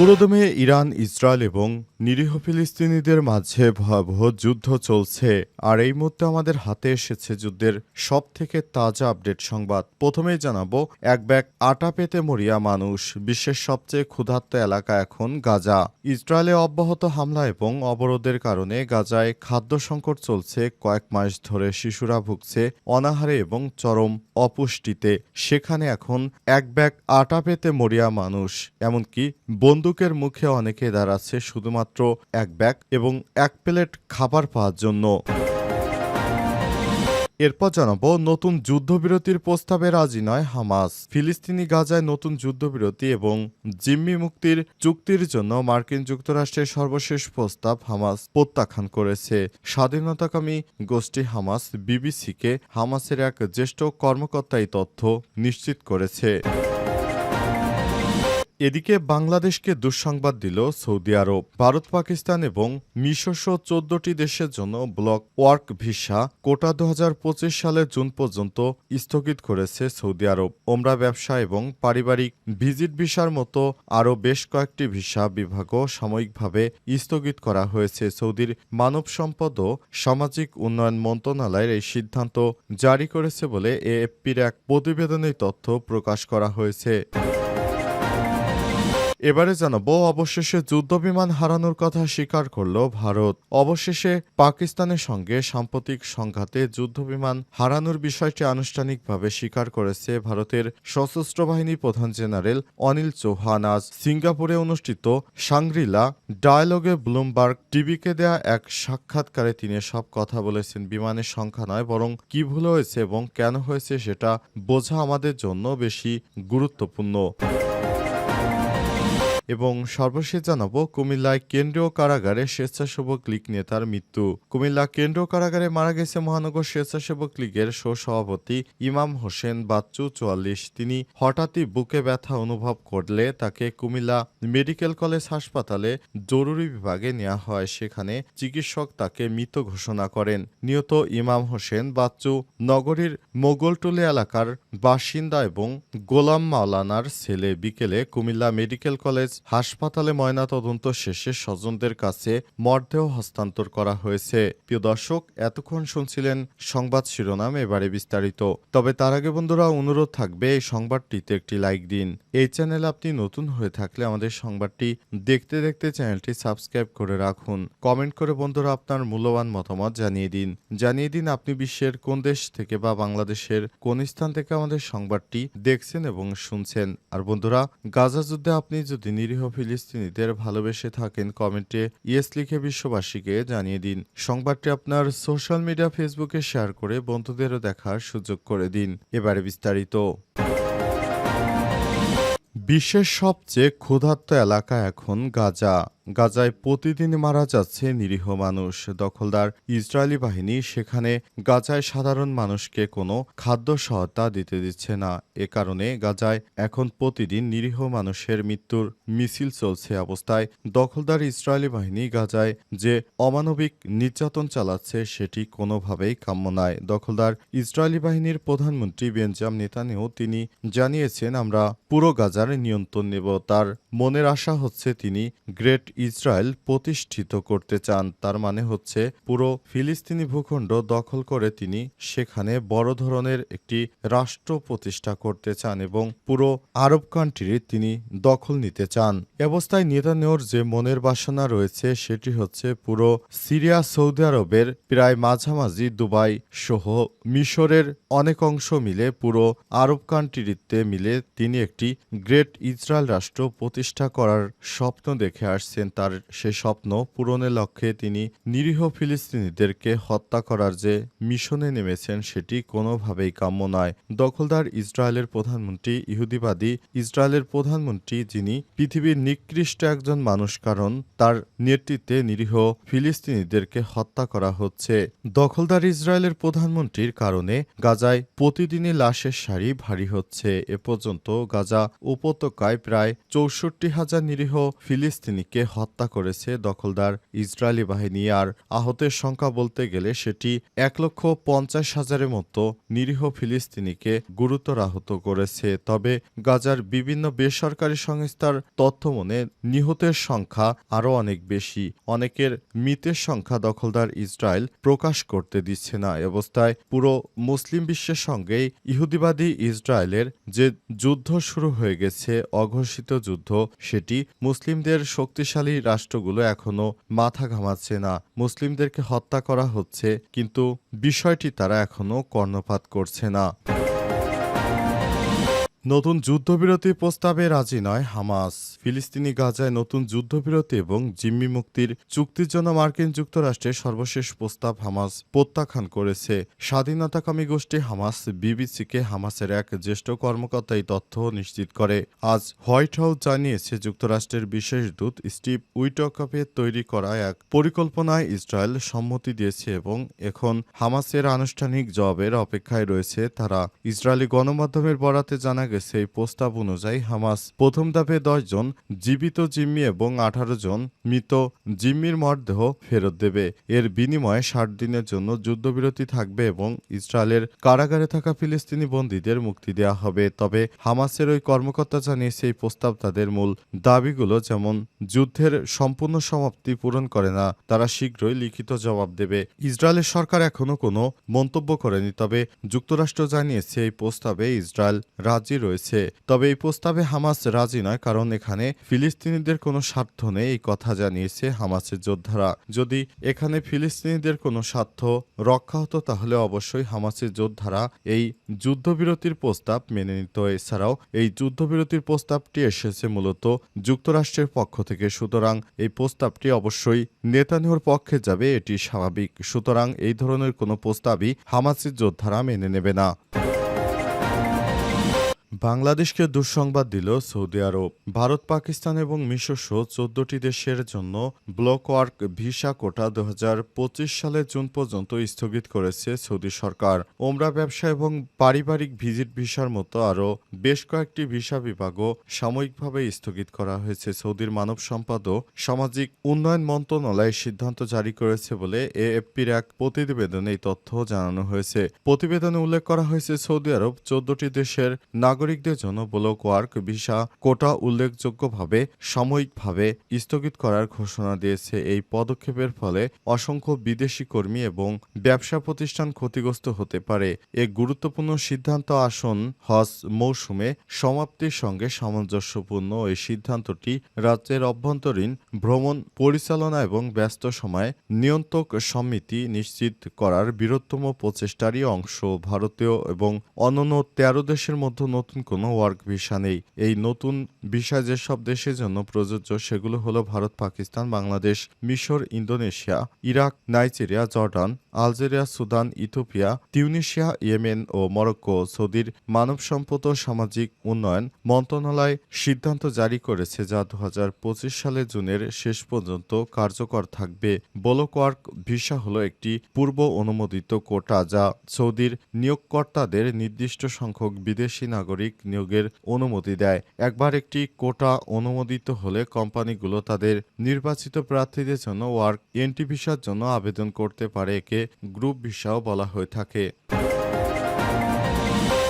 পুরোদমে Iran, Israel এবং নিরীহ ফিলিস্তিনিদের মাঝে ভয়াবহ যুদ্ধ চলছে। আর এই মুহূর্তে আমাদের হাতে এসেছে যুদ্ধের সব থেকে তাজা আপডেট সংবাদ। প্রথমেই জানাব, এক ব্যাগ আটা পেতে মরিয়া মানুষ, বিশ্বের সবচেয়ে ক্ষুধার্ত এলাকা এখন গাজা। ইসরায়েলে অব্যাহত হামলা এবং অবরোধের কারণে গাজায় খাদ্য সংকট চলছে। কয়েক মাস ধরে শিশুরা ভুগছে অনাহারে এবং চরম অপুষ্টিতে। সেখানে এখন এক ব্যাগ আটা পেতে মরিয়া মানুষ, এমনকি বন্দুকের মুখে অনেকে দাঁড়াচ্ছে শুধুমাত্র এক ব্যাগ এবং এক প্লেট খাবার পাওয়ার জন্য। এরপর জানাব, নতুন যুদ্ধবিরতির প্রস্তাবে রাজি নয় হামাস। ফিলিস্তিনি গাজায় নতুন যুদ্ধবিরতি এবং জিম্মি মুক্তির চুক্তির জন্য মার্কিন যুক্তরাষ্ট্রের সর্বশেষ প্রস্তাব হামাস প্রত্যাখ্যান করেছে। স্বাধীনতাকামী গোষ্ঠী হামাস বিবিসিকে হামাসের এক জ্যেষ্ঠ কর্মকর্তা এই তথ্য নিশ্চিত করেছে। এদিকে বাংলাদেশকে দুঃসংবাদ দিল সৌদি আরব। ভারত, পাকিস্তান এবং মিশরসহ চোদ্দটি দেশের জন্য ব্লক ওয়ার্ক ভিসা কোটা দুহাজার পঁচিশ সালের জুন পর্যন্ত স্থগিত করেছে সৌদি আরব। ওমরা ব্যবসা এবং পারিবারিক ভিজিট ভিসার মতো আরও বেশ কয়েকটি ভিসা বিভাগও সাময়িকভাবে স্থগিত করা হয়েছে। সৌদির মানব সম্পদ ও সামাজিক উন্নয়ন মন্ত্রণালয়ের এই সিদ্ধান্ত জারি করেছে বলে এএফপির এক প্রতিবেদনে তথ্য প্রকাশ করা হয়েছে। এবারে জানাব অবশেষে যুদ্ধবিমান হারানোর কথা স্বীকার করল ভারত। অবশেষে পাকিস্তানের সঙ্গে সাম্প্রতিক সংঘাতে যুদ্ধবিমান হারানোর বিষয়টি আনুষ্ঠানিকভাবে স্বীকার করেছে ভারতের সশস্ত্র বাহিনী প্রধান জেনারেল অনিল চৌহান। আজ সিঙ্গাপুরে অনুষ্ঠিত সাংগ্রিলা ডায়ালগে ব্লুমবার্গ টিভিকে দেয়া এক সাক্ষাৎকারে তিনি সব কথা বলেছেন। বিমানের সংখ্যা নয়, বরং কি ভুল হয়েছে এবং কেন হয়েছে সেটা বোঝা আমাদের জন্য বেশি গুরুত্বপূর্ণ। এবং সর্বশেষ জানাব, কুমিল্লায় কেন্দ্রীয় কারাগারে স্বেচ্ছাসেবক লীগ নেতার মৃত্যু। কুমিল্লা কেন্দ্রীয় কারাগারে মারা গেছে মহানগর স্বেচ্ছাসেবক লীগের সভাপতি ইমাম হোসেন বাচ্চু চুয়াল্লিশ। তিনি হঠাৎই বুকে ব্যথা অনুভব করলে তাকে কুমিল্লা মেডিকেল কলেজ হাসপাতালে জরুরি বিভাগে নেওয়া হয়। সেখানে চিকিৎসক তাকে মৃত ঘোষণা করেন। নিহত ইমাম হোসেন বাচ্চু নগরীর মোগলটুলি এলাকার বাসিন্দা এবং গোলাম মাওলানার ছেলে। বিকেলে কুমিল্লা মেডিকেল কলেজ হাসপাতালে ময়নাতদন্ত শেষে স্বজনদের কাছে মরদেহ হস্তান্তর করা হয়েছে। প্রিয় দর্শক, এতক্ষণ শুনছিলেন সংবাদ শিরোনাম, এবারে বিস্তারিত। তবে তার আগে বন্ধুরা, অনুরোধ থাকবে এই সংবাদটিতে একটি লাইক দিন। এই চ্যানেলে আপনি নতুন হয়ে থাকলে আমাদের সংবাদটি দেখতে দেখতে চ্যানেলটি সাবস্ক্রাইব করে রাখুন। কমেন্ট করে বন্ধুরা আপনার মূল্যবান মতামত জানিয়ে দিন। জানিয়ে দিন আপনি বিশ্বের কোন দেশ থেকে বা বাংলাদেশের কোন স্থান থেকে আমাদের সংবাদটি দেখছেন এবং শুনছেন। আর বন্ধুরা, গাজা যুদ্ধে আপনি যদি নিরীহ ফিলিস্তিনিদের ভালোবেসে থাকেন কমেন্টে ইয়েস লিখে বিশ্ববাসীকে জানিয়ে দিন। সংবাদটি আপনার সোশ্যাল মিডিয়া ফেসবুকে শেয়ার করে বন্ধুদেরও দেখার সুযোগ করে দিন। এবারে বিস্তারিত। বিশ্বের সবচেয়ে ক্ষুধার্ত এলাকা এখন গাজা। গাজায় প্রতিদিন মারা যাচ্ছে নিরীহ মানুষ। দখলদার ইসরায়েলি বাহিনী সেখানে গাজায় সাধারণ মানুষকে কোনো খাদ্য সহায়তা দিতে দিচ্ছে না। এ কারণে গাজায় এখন প্রতিদিন নিরীহ মানুষের মৃত্যুর মিছিল চলছে অবস্থায়। দখলদার ইসরায়েলি বাহিনী গাজায় যে অমানবিক নির্যাতন চালাচ্ছে সেটি কোনোভাবেই কাম্য নয়। দখলদার ইসরায়েলি বাহিনীর প্রধানমন্ত্রী বেঞ্জাম নেতানিয়াহু তিনি জানিয়েছেন, আমরা পুরো গাজার নিয়ন্ত্রণ নেব। তার মনের আশা হচ্ছে তিনি গ্রেট ইসরায়েল প্রতিষ্ঠিত করতে চান, তার মানে হচ্ছে পুরো ফিলিস্তিনি ভূখণ্ড দখল করে তিনি সেখানে বড় ধরনের একটি রাষ্ট্র প্রতিষ্ঠা করতে চান এবং পুরো আরব কান্ট্রির তিনি দখল নিতে চান। অবস্থায় নেতানিয়াহুর যে মনের বাসনা রয়েছে, সেটি হচ্ছে পুরো সিরিয়া, সৌদি আরবের প্রায় মাঝামাঝি দুবাই সহ মিশরের অনেক অংশ মিলে পুরো আরব কান্ট্রিতে মিলে তিনি একটি গ্রেট ইসরায়েল রাষ্ট্র প্রতিষ্ঠা করার স্বপ্ন দেখে আসছেন। তার সে স্বপ্ন পূরণের লক্ষ্যে তিনি নিরীহ ফিলিস্তিনিদেরকে হত্যা করার যে মিশনে নেমেছেন সেটি কোনোভাবেই কাম্য নয়। দখলদার ইসরায়েলের প্রধানমন্ত্রী, ইহুদিবাদী ইসরায়েলের প্রধানমন্ত্রী যিনি পৃথিবীর নিকৃষ্ট একজন মানুষ কারণ তার নেতৃত্বে নিরীহ ফিলিস্তিনিদেরকে হত্যা করা হচ্ছে। দখলদার ইসরায়েলের প্রধানমন্ত্রীর কারণে গাজায় প্রতিদিনই লাশের সারি ভারী হচ্ছে। এ পর্যন্ত গাজা উপত্যকায় প্রায় চৌষট্টি হাজার নিরীহ ফিলিস্তিনিকে হত্যা করেছে দখলদার ইসরায়েলি বাহিনী আর আহতের সংখ্যা বলতে গেলে সেটি এক লক্ষ পঞ্চাশ হাজারের মতো নিরীহ ফিলিস্তিনিকে গুরুতর আহত করেছে। তবে গাজার বিভিন্ন বেসরকারি সংস্থার তথ্য মনে নিহতের সংখ্যা আরও অনেক বেশি। অনেকের মৃতের সংখ্যা দখলদার ইসরায়েল প্রকাশ করতে দিচ্ছে না। অবস্থায় পুরো মুসলিম বিশ্বের সঙ্গেই ইহুদিবাদী ইসরায়েলের যে যুদ্ধ শুরু হয়ে গেছে, অঘোষিত যুদ্ধ, সেটি মুসলিমদের শক্তিশালী রাষ্ট্রগুলো এখনও মাথা ঘামাচ্ছে না। মুসলিমদেরকে হত্যা করা হচ্ছে, কিন্তু বিষয়টি তারা এখনও কর্ণপাত করছে না। নতুন যুদ্ধবিরতি প্রস্তাবে রাজি নয় হামাস। ফিলিস্তিনি গাজায় নতুন যুদ্ধবিরতি এবং জিম্মি মুক্তির চুক্তির জন্য মার্কিন যুক্তরাষ্ট্রের সর্বশেষ প্রস্তাব হামাস প্রত্যাখ্যান করেছে। স্বাধীনতাকামী গোষ্ঠী হামাস, বিবিসিকে হামাসের এক জ্যেষ্ঠ কর্মকর্তা এই তথ্য নিশ্চিত করে। আজ হোয়াইট হাউস জানিয়েছে, যুক্তরাষ্ট্রের বিশেষ দূত স্টিভ উইটকপের তৈরি করা এক পরিকল্পনায় ইসরায়েল সম্মতি দিয়েছে এবং এখন হামাসের আনুষ্ঠানিক জবাবের অপেক্ষায় রয়েছে। তারা ইসরায়েলি গণমাধ্যমের বরাতে জানা গেছে এই প্রস্তাব অনুযায়ী হামাস প্রথম ধাপে জন, জীবিত জিম্মি এবং আঠারো জন মৃত জিম্মির মরদেহ ফেরত দেবে। এর বিনিময়ে ষাট দিনের জন্য যুদ্ধবিরতি থাকবে এবং ইসরায়েলের কারাগারে থাকা ফিলিস্তিনি বন্দীদের মুক্তি দেওয়া হবে। তবে হামাসের ওই কর্মকর্তা জানিয়েছে এই প্রস্তাব তাদের মূল দাবিগুলো যেমন যুদ্ধের সম্পূর্ণ সমাপ্তি পূরণ করে না, তারা শীঘ্রই লিখিত জবাব দেবে। ইসরায়েলের সরকার এখনও কোনো মন্তব্য করেনি, তবে যুক্তরাষ্ট্র জানিয়েছে এই প্রস্তাবে ইসরায়েল রাজি রয়েছে। তবে এই প্রস্তাবে হামাস রাজি নয়, কারণ এখানে ফিলিস্তিনিদের কোনো স্বার্থ নেই, এই কথা জানিয়েছে হামাসের যোদ্ধারা। যদি এখানে ফিলিস্তিনিদের কোনো স্বার্থ রক্ষা হতো, তাহলে অবশ্যই হামাসের যোদ্ধারা এই যুদ্ধবিরতির প্রস্তাব মেনে নিত। এছাড়াও এই যুদ্ধবিরতির প্রস্তাবটি এসেছে মূলত যুক্তরাষ্ট্রের পক্ষ থেকে। সুতরাং এই প্রস্তাবটি অবশ্যই নেতানিয়াহুর পক্ষে যাবে, এটি স্বাভাবিক। সুতরাং এই ধরনের কোনো প্রস্তাবই হামাসের যোদ্ধারা মেনে নেবে না। বাংলাদেশকে দুঃসংবাদ দিল সৌদি আরব। ভারত, পাকিস্তান এবং মিশর সহ চোদ্দটি দেশের জন্য ব্লক ওয়ার্ক ভিসা কোটা দু সালে জুন পর্যন্ত স্থগিত করেছে সৌদি সরকার। ওমরা ব্যবসা এবং পারিবারিক ভিজিট ভিসার মতো আরও বেশ কয়েকটি ভিসা বিভাগও সাময়িকভাবে স্থগিত করা হয়েছে। সৌদির মানব সম্পদ ও সামাজিক উন্নয়ন মন্ত্রণালয় সিদ্ধান্ত জারি করেছে বলে এএফপির এক প্রতিবেদনে এই তথ্য জানানো হয়েছে। প্রতিবেদনে উল্লেখ করা হয়েছে, সৌদি আরব চোদ্দটি দেশের নাগরিকদের জন্য ব্লক ওয়ার্ক ভিসা কোটা উল্লেখযোগ্যভাবে সাময়িকভাবে স্থগিত করার ঘোষণা দিয়েছে। এই পদক্ষেপের ফলে অসংখ্য বিদেশি কর্মী এবং ব্যবসা প্রতিষ্ঠান ক্ষতিগ্রস্ত হতে পারে। এক গুরুত্বপূর্ণ সিদ্ধান্ত আসন হজ মৌসুমে সমাপ্তির সঙ্গে সামঞ্জস্যপূর্ণ। এই সিদ্ধান্তটি রাজ্যের অভ্যন্তরীণ ভ্রমণ পরিচালনা এবং ব্যস্ত সময় নিয়ন্ত্রক সমিতি নিশ্চিত করার বৃহত্তম প্রচেষ্টারই অংশ। ভারতীয় এবং অন্যান্য তেরো দেশের মধ্যে নতুন কোনো ওয়ার্ক ভিসা নেই। এই নতুন ভিসা যেসব দেশের জন্য প্রযোজ্য সেগুলো হলো ভারত, পাকিস্তান, বাংলাদেশ, মিশর, Indonesia, Iraq, Nigeria, Jordan, Algeria, Sudan Ethiopia Tunisia Yemen ও মরক্কো। সৌদির মানব সম্পদ ও সামাজিক উন্নয়ন মন্ত্রণালয় সিদ্ধান্ত জারি করেছে যা দু হাজার পঁচিশ সালে জুনের শেষ পর্যন্ত কার্যকর থাকবে। বলক ওয়ার্ক ভিসা হলো একটি পূর্ব অনুমোদিত কোটা যা সৌদির নিয়োগকর্তাদের নির্দিষ্ট সংখ্যক বিদেশি নাগরিক নিয়োগের অনুমতি দেয়। একবার একটি কোটা অনুমোদিত হলে কোম্পানিগুলো তাদের নির্বাচিত প্রার্থীদের জন্য ওয়ার্ক এন্ট্রি ভিসার জন্য আবেদন করতে পারে, একে গ্রুপ ভিসাও বলা হয়ে থাকে।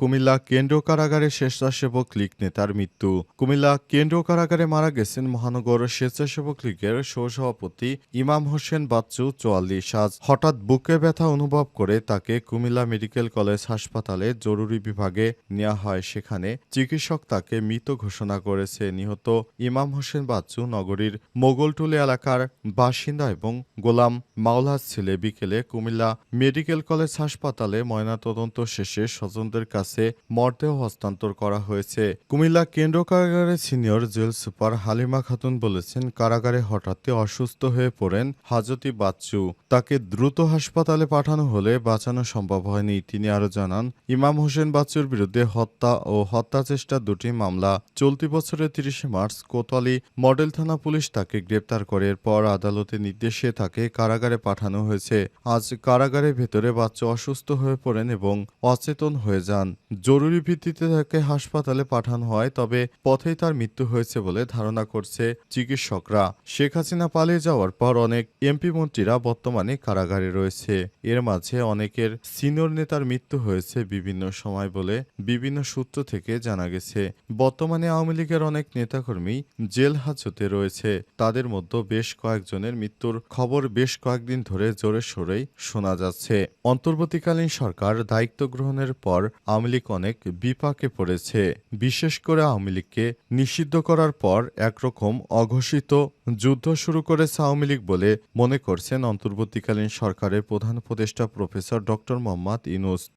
কুমিল্লা কেন্দ্রীয় কারাগারে স্বেচ্ছাসেবক লীগ নেতার মৃত্যু। কুমিল্লা কেন্দ্রীয় কারাগারে মারা গেছেন মহানগর স্বেচ্ছাসেবক লীগের সহসভাপতি ইমাম হোসেন বাচ্চু চুয়াল্লিশ। আজ হঠাৎ বুকে ব্যথা অনুভব করে তাকে কুমিল্লা মেডিকেল কলেজ হাসপাতালে জরুরি বিভাগে নেওয়া হয়। সেখানে চিকিৎসক তাকে মৃত ঘোষণা করেছে। নিহত ইমাম হোসেন বাচ্চু নগরীর মোগলটুলি এলাকার বাসিন্দা এবং গোলাম মাওলাজ ছেলে। বিকেলে কুমিল্লা মেডিকেল কলেজ হাসপাতালে ময়নাতদন্ত শেষে স্বজনদের কাছে মরদেহ হস্তান্তর করা হয়েছে। কুমিল্লা কেন্দ্র কারাগারের senior jail super Halima Khatun বলেছেন, কারাগারে হঠাৎই অসুস্থ হয়ে পড়েন হাজতি বাচ্চু। তাকে দ্রুত হাসপাতালে পাঠানো হলে বাঁচানো সম্ভব হয়নি। তিনি আরও জানান, ইমাম হোসেন বাচ্চুর বিরুদ্ধে হত্যা ও হত্যা চেষ্টার দুটি মামলা। চলতি বছরের তিরিশে মার্চ কোতোয়ালি মডেল থানা পুলিশ তাকে গ্রেপ্তার করে। এরপর আদালতের নির্দেশে তাকে কারাগারে পাঠানো হয়েছে। আজ কারাগারের ভেতরে বাচ্চু অসুস্থ হয়ে পড়েন এবং অচেতন হয়ে যান। জরুরি ভিত্তিতে তাকে হাসপাতালে পাঠানো হয়, তবে পথেই তার মৃত্যু হয়েছে বলে ধারণা করছে চিকিৎসকরা। শেখ হাসিনা পালিয়ে যাওয়ার পর অনেক এমপি মন্ত্রীরা বর্তমানে কারাগারে রয়েছে। এর মাঝে অনেকের সিনিয়র নেতার মৃত্যু হয়েছে বিভিন্ন সময় বলে বিভিন্ন সূত্র থেকে জানা গেছে। বর্তমানে আওয়ামী লীগের অনেক নেতাকর্মী জেল হাজতে রয়েছে। তাদের মধ্যে বেশ কয়েকজনের মৃত্যুর খবর বেশ কয়েকদিন ধরে জোরে সোরেই শোনা যাচ্ছে। অন্তর্বর্তীকালীন সরকার দায়িত্ব গ্রহণের পর আওয়ামী লীগ অনেক বিপাকে পড়েছে। বিশেষ করে আওয়ামী লীগকে নিষিদ্ধ করার পর একরকম অঘোষিত যুদ্ধ শুরু করেছে আওয়ামী লীগ বলে মনে করছেন অন্তর্বর্তীকালীন সরকারের প্রধান উপদেষ্টা প্রফেসর ড মোহাম্মদ ইনুস